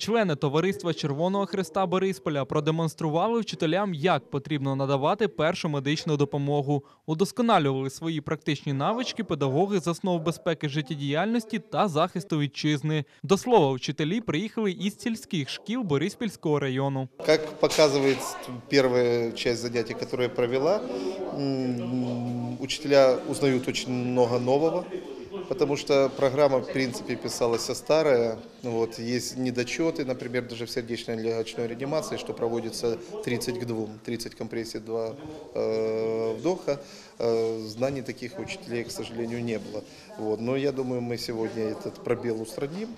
Члени товариства Червоного Христа Борисполя продемонстрували вчителям, як потрібно надавати першу медичну допомогу. Удосконалювали свої практичні навички педагоги з основ безпеки життєдіяльності та захисту вітчизни. До слова, вчителі приїхали із сільських шкіл Бориспільського району. Как показывает первая часть занятий, которую я провела, учителя узнают очень много нового, потому что программа, в принципе, писалась старая. Вот, есть недочеты, например, даже в сердечно-легочной реанимации, что проводится 30 к 2, 30 компрессий, 2 э, вдоха. Э, знаний таких у учителей, к сожалению, не было. Вот, но я думаю, мы сегодня этот пробел устраним,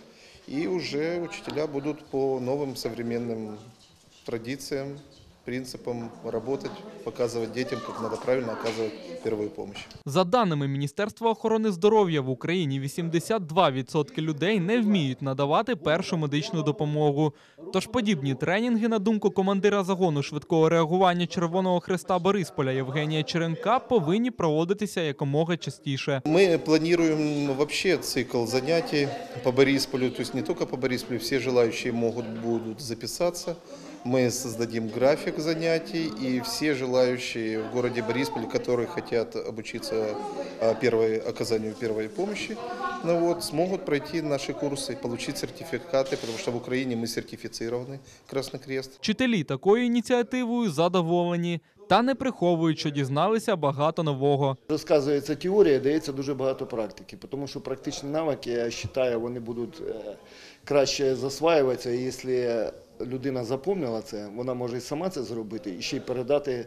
и уже учителя будут по новым современным традициям, принципам работать, показывать детям, как надо правильно оказывать первую помощь. За даними Міністерства охорони здоров'я в Україні, 82% людей не вміють надавати першу медичну допомогу. Тож подібні тренінги, на думку командира загону швидкого реагування Червоного Христа Борисполя Євгенія Черенка, повинні проводитися якомога частіше. Мы планируем вообще цикл занятий по Борисполю, то есть не только по Борисполю, все желающие могут будут записаться. Мы создадим график занятий, и все желающие в городе Борисполе, которые хотят обучиться а, первой, оказанию первой помощи, ну вот, смогут пройти наши курсы, получить сертификаты, потому что в Украине мы сертифицированы, Красный Крест. Вчителі такою ініціативою задоволені та не приховують, що дізналися багато нового. Розказується теорія, дається дуже багато практики, тому що практичні навики, я вважаю, вони будуть е, краще засваюватися. І якщо людина запомнила це, вона може і сама це зробити і ще й передати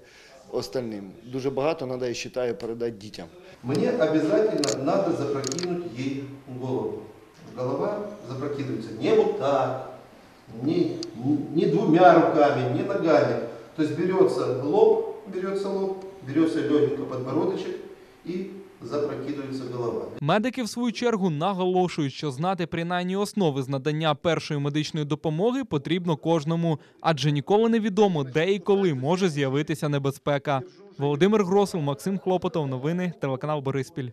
остальним. Дуже багато треба, я вважаю, передати дітям. Мне обязательно надо запрокинуть ей голову. Голова запрокидывается не вот так, не, не двумя руками, не ногами. То есть берется лоб, берется лоб, берется легенько подбородочек и запрокидывается голова. Медики, в свою чергу, наголошують, що знати принаймні основи з надання першої медичної допомоги потрібно кожному, адже ніколи не відомо, де і коли може з'явитися небезпека. Володимир Гросов, Максим Хлопотов. Новини телеканал Бориспіль.